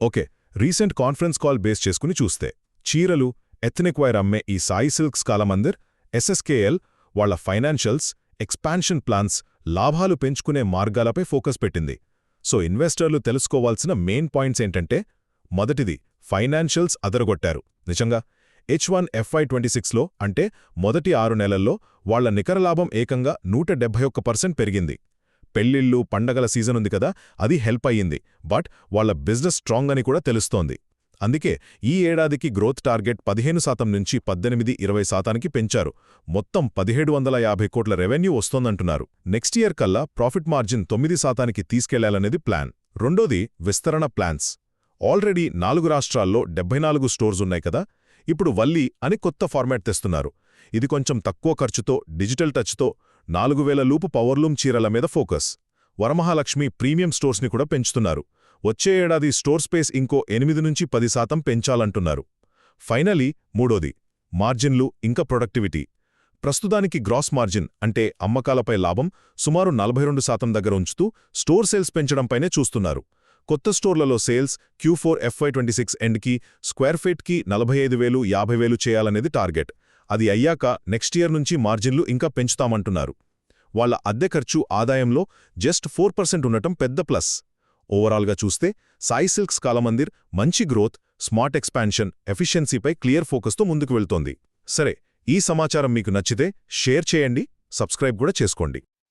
Okay recent conference call base చేసుకుని చూస్తే చీరలు ఎథనిక్ వైర్ అమ్మే ఈ సాయి సిల్క్స్ కాలమందిర్ ఎస్ఎస్కేఎల్ వాళ్ళ ఫైనాన్షియల్స్ ఎక్స్పాన్షన్ ప్లాన్స్ లాభాలు పెంచుకునే మార్గాలపై ఫోకస్ పెట్టింది. సో ఇన్వెస్టర్లు తెలుసుకోవాల్సిన మెయిన్ పాయింట్స్ ఏంటంటే మొదటిది ఫైనాన్షియల్స్ అదరగొట్టారు. నిజంగా? హెచ్ వన్ ఎఫ్ఐ ట్వంటీ సిక్స్లో అంటే మొదటి ఆరు నెలల్లో వాళ్ళ నికర లాభం ఏకంగా నూట పర్సెంట్ పెరిగింది. పెళ్ళిళ్ళు పండగల సీజన్ ఉంది కదా అది హెల్ప్ అయ్యింది. బట్ వాళ్ళ బిజినెస్ స్ట్రాంగ్ అని కూడా తెలుస్తోంది. అందుకే ఈ ఏడాదికి గ్రోత్ టార్గెట్ పదిహేను శాతం నుంచి పద్దెనిమిది ఇరవై శాతానికి పెంచారు. మొత్తం పదిహేడు వందల యాభై కోట్ల రెవెన్యూ వస్తోందంటున్నారు. నెక్స్ట్ ఇయర్ కల్లా ప్రాఫిట్ మార్జిన్ తొమ్మిది శాతానికి తీసుకెళ్ళాలనేది ప్లాన్. రెండోది విస్తరణ ప్లాన్స్. ఆల్రెడీ నాలుగు రాష్ట్రాల్లో డెబ్బై నాలుగు స్టోర్స్ ఉన్నాయి కదా ఇప్పుడు వల్లి అని కొత్త ఫార్మాట్ తెస్తున్నారు. ఇది కొంచెం తక్కువ ఖర్చుతో డిజిటల్ టచ్తో నాలుగు వేల లూపు పవర్లూమ్ చీరల మీద ఫోకస్. వరమహాలక్ష్మి ప్రీమియం స్టోర్స్ని కూడా పెంచుతున్నారు. వచ్చే ఏడాది స్టోర్ స్పేస్ ఇంకో ఎనిమిది నుంచి పది శాతం పెంచాలంటున్నారు. ఫైనలీ మూడోది మార్జిన్లు ఇంకా ప్రొడక్టివిటీ. ప్రస్తుతానికి గ్రాస్ మార్జిన్ అంటే అమ్మకాలపై లాభం సుమారు నలభై రెండు శాతం దగ్గర ఉంచుతూ స్టోర్ సేల్స్ పెంచడంపైనే చూస్తున్నారు. కొత్త స్టోర్లలో sales Q four FY twenty six ఎండ్కి square ఫీట్కి నలభై ఐదు వేలు యాభై వేలు చేయాలనేది టార్గెట్. అది అయ్యాక నెక్స్ట్ ఇయర్ నుంచి మార్జిన్లు ఇంకా పెంచుతామంటున్నారు. వాళ్ళ అద్దె ఖర్చు ఆదాయంలో జస్ట్ ఫోర్ పర్సెంట్ ఉండటం పెద్ద ప్లస్. ఓవరాల్గా చూస్తే సాయి సిల్క్స్ కాలమందిర్ మంచి గ్రోత్ స్మార్ట్ ఎక్స్పాన్షన్ ఎఫిషియన్సీపై క్లియర్ ఫోకస్తో ముందుకు వెళ్తోంది. సరే ఈ సమాచారం మీకు నచ్చితే షేర్ చేయండి సబ్స్క్రైబ్ కూడా చేసుకోండి.